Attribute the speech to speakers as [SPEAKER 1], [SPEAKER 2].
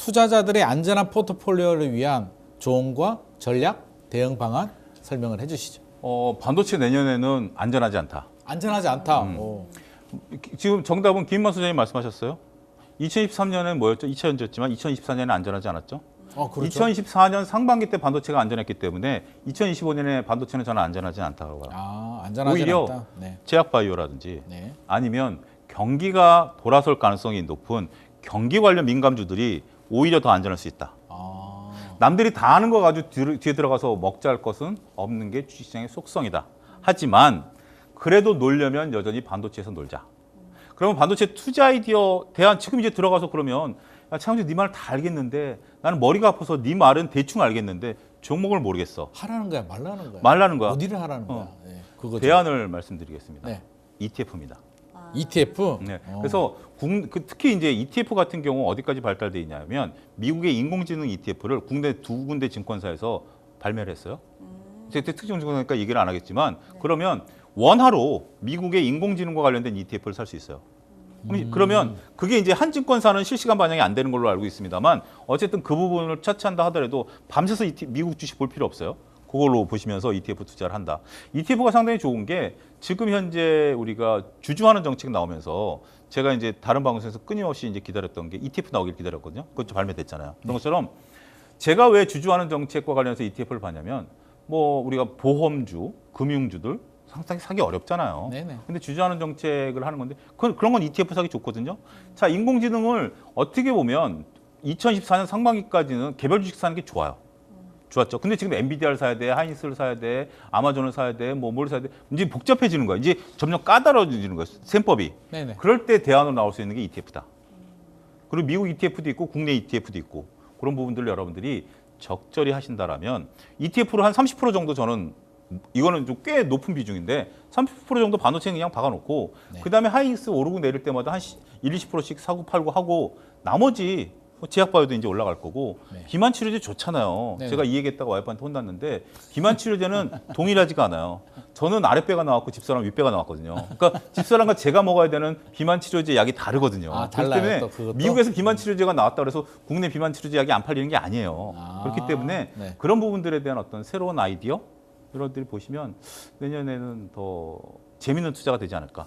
[SPEAKER 1] 투자자들의 안전한 포트폴리오를 위한 조언과 전략, 대응 방안 설명을 해주시죠.
[SPEAKER 2] 어, 반도체 내년에는 안전하지 않다.
[SPEAKER 1] 안전하지 않다.
[SPEAKER 2] 음.
[SPEAKER 1] 오.
[SPEAKER 2] 지금 정답은 김만 소장님 말씀하셨어요. 2023년엔 뭐였죠? 2차전지였지만 2024년에 안전하지 않았죠?
[SPEAKER 1] 어, 그렇죠.
[SPEAKER 2] 2024년 상반기 때 반도체가 안전했기 때문에 2025년에 반도체는 저는 안전하지 않다고 봐요.
[SPEAKER 1] 아, 안전하지
[SPEAKER 2] 오히려
[SPEAKER 1] 않다. 네.
[SPEAKER 2] 제약바이오라든지
[SPEAKER 1] 네.
[SPEAKER 2] 아니면 경기가 돌아설 가능성이 높은 경기 관련 민감주들이 오히려 더 안전할 수 있다.
[SPEAKER 1] 아,
[SPEAKER 2] 남들이 다 하는 거 가지고 뒤- 뒤에 들어가서 먹자 할 것은 없는 게 주식시장의 속성이다. 하지만 그래도 놀려면 여전히 반도체에서 놀자. 그러면 반도체 투자 아이디어 대안 지금 이제 들어가서 그러면 야, 차영주 네 말 다 알겠는데 나는 머리가 아파서 네 말은 대충 알겠는데 종목을 모르겠어.
[SPEAKER 1] 하라는 거야, 말라는 거야.
[SPEAKER 2] 말라는 거야.
[SPEAKER 1] 어디를 하라는 거야.
[SPEAKER 2] 어.
[SPEAKER 1] 네.
[SPEAKER 2] 대안을 말씀드리겠습니다.
[SPEAKER 1] 네.
[SPEAKER 2] ETF입니다.
[SPEAKER 1] ETF.
[SPEAKER 2] 네.
[SPEAKER 1] 어.
[SPEAKER 2] 그래서 국- 그 특히 이제 ETF 같은 경우 어디까지 발달돼 있냐면 미국의 인공지능 ETF를 국내 두 군데 증권사에서 발매를 했어요. 제 특정 증권사니까 얘기를 안 하겠지만 그러면 원화로 미국의 인공지능과 관련된 ETF를 살 수 있어요. 그럼- 그러면 그게 이제 한 증권사는 실시간 반영이 안 되는 걸로 알고 있습니다만 어쨌든 그 부분을 차치한다 하더라도 밤새서 ET 미국 주식 볼 필요 없어요. 그걸로 보시면서 ETF 투자를 한다. ETF가 상당히 좋은 게 지금 현재 우리가 주주하는 정책 나오면서 제가 이제 다른 방송에서 끊임없이 이제 기다렸던 게 ETF 나오길 기다렸거든요. 그것도 발매됐잖아요. 그런 것처럼 제가 왜 주주하는 정책과 관련해서 ETF를 봤냐면 뭐 우리가 보험주, 금융주들 상당히 사기 어렵잖아요.
[SPEAKER 1] 네네.
[SPEAKER 2] 근데 주주하는 정책을 하는 건데 그, 그런 건 ETF 사기 좋거든요. 자, 인공지능을 어떻게 보면 2024년 상반기까지는 개별 주식 사는 게 좋아요. 좋았죠. 근데 지금 엔비디아를 사야 돼, 하이닉스를 사야 돼, 아마존을 사야 돼, 뭐 뭘 사야 돼. 이제 복잡해지는 거야. 이제 점점 까다로워지는 거야. 셈법이.
[SPEAKER 1] 네네.
[SPEAKER 2] 그럴 때 대안으로 나올 수 있는 게 ETF다. 그리고 미국 ETF도 있고 국내 ETF도 있고 그런 부분들을 여러분들이 적절히 하신다라면 ETF로 한 30% 정도 저는 이거는 좀 꽤 높은 비중인데 30% 정도 반도체 그냥 박아놓고
[SPEAKER 1] 네.
[SPEAKER 2] 그다음에 하이닉스 오르고 내릴 때마다 한 1, 20%씩 사고 팔고 하고 나머지 뭐 제약바이오도 이제 올라갈 거고
[SPEAKER 1] 네.
[SPEAKER 2] 비만 치료제 좋잖아요.
[SPEAKER 1] 네.
[SPEAKER 2] 제가 이 얘기했다가 와이프한테 혼났는데 비만 치료제는 동일하지가 않아요. 저는 아랫배가 나왔고 집사람 윗배가 나왔거든요. 그러니까 집사람과 제가 먹어야 되는 비만 치료제 약이 다르거든요.
[SPEAKER 1] 아,
[SPEAKER 2] 그렇기
[SPEAKER 1] 달라요,
[SPEAKER 2] 때문에? 미국에서 비만 치료제가 나왔다 그래서 국내 비만 치료제 약이 안 팔리는 게 아니에요.
[SPEAKER 1] 아,
[SPEAKER 2] 그렇기 때문에
[SPEAKER 1] 네.
[SPEAKER 2] 그런 부분들에 대한 어떤 새로운 아이디어 이런 것들이 보시면 내년에는 더 재밌는 투자가 되지 않을까